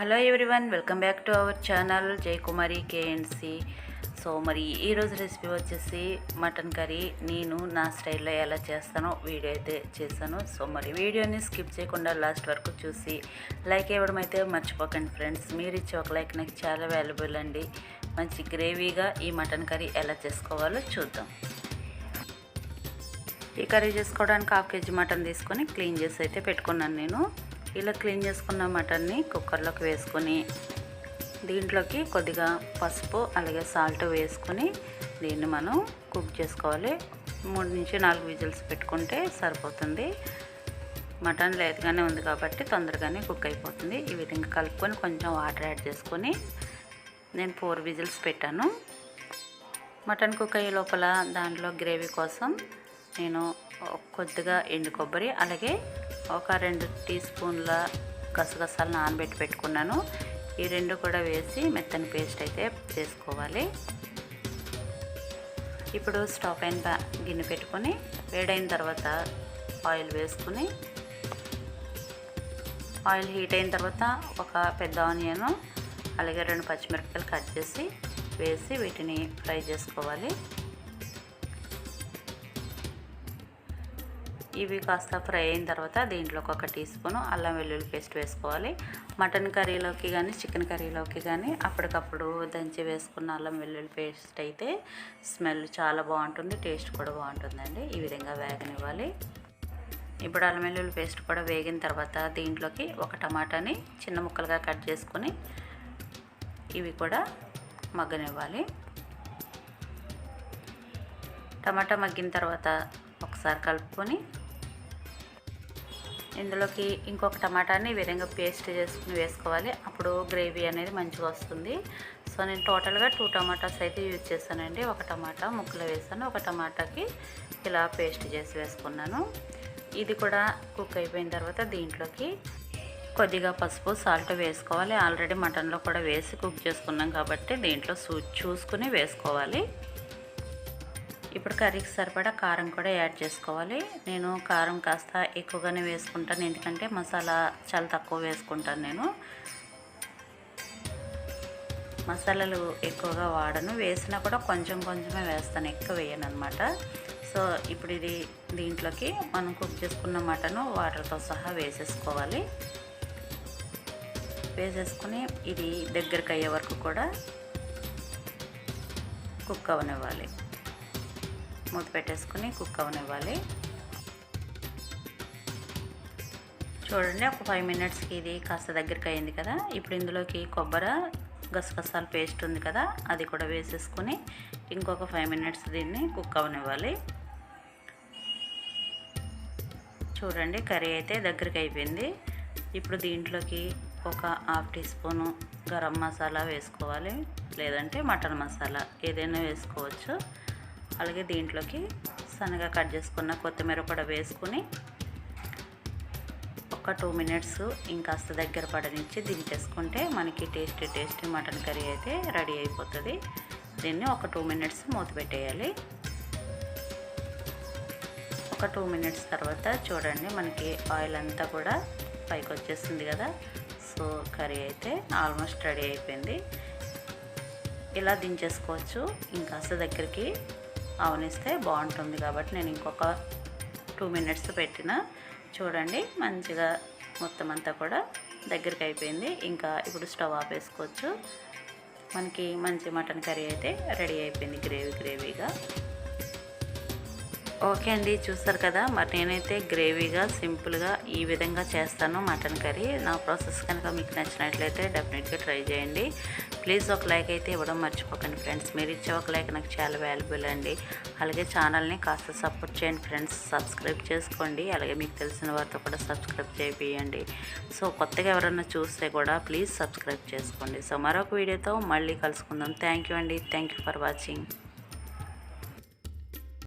Hello everyone welcome back to our channel. Jayakumari KNC so. మరి ఈరోజు recipe వచ్చేసి mutton curry. నేను నా స్టైల్లో ఎలా చేస్తానో వీడియో అయితే చేశాను. సో మరి వీడియోని స్కిప్ చేయకుండా లాస్ట్ వరకు చూసి లైక్ ఇవ్వడం అయితే మర్చిపోకండి ఫ్రెండ్స్. మీరు ఇచ్చే ఒక లైక్ నాకు చాలా వాల్యుబుల్ అండి. మంచి గ్రేవీగా ఈ మటన్ కర్రీ ఎలా చేసుకోవాలో చూద్దాం. ఈ కర్రీ చేసుకోవడానికి హాఫ్ కేజీ మటన్ తీసుకొని క్లీన్ చేసి అయితే పెట్టుకున్నాను నేను. ఇలా క్లీన్ చేసుకున్న మటన్ని కుక్కర్లోకి వేసుకొని దీంట్లోకి కొద్దిగా పసుపు అలాగే సాల్ట్ వేసుకొని దీన్ని మనం కుక్ చేసుకోవాలి. మూడు నుంచి నాలుగు విజిల్స్ పెట్టుకుంటే సరిపోతుంది. మటన్ లేతగానే ఉంది కాబట్టి తొందరగానే కుక్ అయిపోతుంది. ఈ విధంగా కలుపుకొని కొంచెం వాటర్ యాడ్ చేసుకొని నేను ఫోర్ విజిల్స్ పెట్టాను. మటన్ కుక్ అయ్యే లోపల దాంట్లో గ్రేవీ కోసం నేను కొద్దిగా ఎండు కొబ్బరి అలాగే ఒక రెండు టీ స్పూన్ల గసగసాలు నానబెట్టి పెట్టుకున్నాను. ఈ రెండు కూడా వేసి మెత్తని పేస్ట్ అయితే చేసుకోవాలి. ఇప్పుడు స్టవ్ పైన గిన్నె పెట్టుకొని వేడైన తర్వాత ఆయిల్ వేసుకుని ఆయిల్ హీట్ అయిన తర్వాత ఒక పెద్ద ఆనియన్ అలాగే రెండు పచ్చిమిరపకాయలు కట్ చేసి వేసి వీటిని ఫ్రై చేసుకోవాలి. ఇవి కాస్త ఫ్రై అయిన తర్వాత దీంట్లోకి ఒక టీ స్పూన్ అల్లం వెల్లుల్లి పేస్ట్ వేసుకోవాలి. మటన్ కర్రీలోకి కానీ చికెన్ కర్రీలోకి కానీ అప్పటికప్పుడు దంచి వేసుకున్న అల్లం వెల్లుల్లి పేస్ట్ అయితే స్మెల్ చాలా బాగుంటుంది టేస్ట్ కూడా బాగుంటుందండి. ఈ విధంగా వేగనివ్వాలి. ఇప్పుడు అల్లం వెల్లుల్లి పేస్ట్ కూడా వేగిన తర్వాత దీంట్లోకి ఒక టమాటాని చిన్న ముక్కలుగా కట్ చేసుకొని ఇవి కూడా మగ్గనివ్వాలి. టమాటా మగ్గిన తర్వాత ఒకసారి కలుపుకొని ఇందులోకి ఇంకొక టమాటాని విధంగా పేస్ట్ చేసుకుని వేసుకోవాలి. అప్పుడు గ్రేవీ అనేది మంచిగా వస్తుంది. సో నేను టోటల్గా టూ టమాటాస్ అయితే యూజ్ చేశానండి. ఒక టమాటా ముక్కలు వేసాను. ఒక టమాటాకి ఇలా పేస్ట్ చేసి వేసుకున్నాను. ఇది కూడా కుక్ అయిపోయిన తర్వాత దీంట్లోకి కొద్దిగా పసుపు సాల్ట్ వేసుకోవాలి. ఆల్రెడీ మటన్లో కూడా వేసి కుక్ చేసుకున్నాం కాబట్టి దీంట్లో చూసుకుని వేసుకోవాలి. ఇప్పుడు కర్రీకి సరిపడా కారం కూడా యాడ్ చేసుకోవాలి. నేను కారం కాస్త ఎక్కువగానే వేసుకుంటాను. ఎందుకంటే మసాలా చాలా తక్కువ వేసుకుంటాను నేను. మసాలాలు ఎక్కువగా వాడను. వేసినా కూడా కొంచెం కొంచెమే వేస్తాను. ఎక్కువ వేయను అనమాట సో ఇప్పుడు ఇది దీంట్లోకి మనం కుక్ చేసుకున్న మటను వాటర్తో సహా వేసేసుకోవాలి. వేసేసుకుని ఇది దగ్గరికి అయ్యే వరకు కూడా కుక్ అవనివ్వాలి. మూత పెట్టేసుకుని కుక్ అవనివ్వాలి. చూడండి ఒక ఫైవ్ మినిట్స్కి ఇది కాస్త దగ్గరికి అయింది కదా. ఇప్పుడు ఇందులోకి కొబ్బరి గసగసాల పేస్ట్ ఉంది కదా అది కూడా వేసేసుకుని ఇంకొక ఫైవ్ మినిట్స్ దీన్ని కుక్ అవనివ్వాలి. చూడండి కర్రీ అయితే దగ్గరికి అయిపోయింది. ఇప్పుడు దీంట్లోకి ఒక half teaspoon garam masala వేసుకోవాలి. లేదంటే మటన్ మసాలా ఏదైనా వేసుకోవచ్చు. అలాగే దీంట్లోకి సన్నగా కట్ చేసుకున్న కొత్తిమీర కూడా వేసుకుని ఒక టూ మినిట్స్ ఇంకాస్త దగ్గర పడనిచ్చి దించేసుకుంటే మనకి టేస్టీ టేస్టీ మటన్ కర్రీ అయితే రెడీ అయిపోతుంది. దీన్ని ఒక టూ మినిట్స్ మూత పెట్టేయాలి. ఒక టూ మినిట్స్ తర్వాత చూడండి మనకి ఆయిల్ అంతా కూడా పైకి వచ్చేసింది కదా. సో కర్రీ అయితే ఆల్మోస్ట్ రెడీ అయిపోయింది. ఇలా దించేసుకోవచ్చు. ఇంకాస్త దగ్గరికి అవనిస్తే బాగుంటుంది కాబట్టి నేను ఇంకొక టూ మినిట్స్ పెట్టిన. చూడండి మంచిగా మొత్తం అంతా కూడా దగ్గరికి అయిపోయింది. ఇంకా ఇప్పుడు స్టవ్ ఆపేసుకోవచ్చు. మనకి మంచి మటన్ కర్రీ అయితే రెడీ అయిపోయింది గ్రేవీ గ్రేవీగా. ఓకే అండి చూస్తారు కదా. మరి నేనైతే గ్రేవీగా సింపుల్గా ఈ విధంగా చేస్తాను మటన్ కర్రీ. నా ప్రాసెస్ కనుక మీకు నచ్చినట్లయితే డెఫినెట్గా ట్రై చేయండి. ప్లీజ్ ఒక లైక్ అయితే ఇవ్వడం మర్చిపోకండి ఫ్రెండ్స్. మీరు ఇచ్చే ఒక లైక్ నాకు చాలా వాల్యుబుల్ అండి. అలాగే ఛానల్ని కాస్త సపోర్ట్ చేయండి ఫ్రెండ్స్. సబ్స్క్రైబ్ చేసుకోండి. అలాగే మీకు తెలిసిన వారితో కూడా సబ్స్క్రైబ్ చేయండి సో కొత్తగా ఎవరైనా చూస్తే కూడా ప్లీజ్ సబ్స్క్రైబ్ చేసుకోండి. సో మరొక వీడియోతో మళ్ళీ కలుసుకుందాం. థ్యాంక్ యూ అండి. Thank you for watching.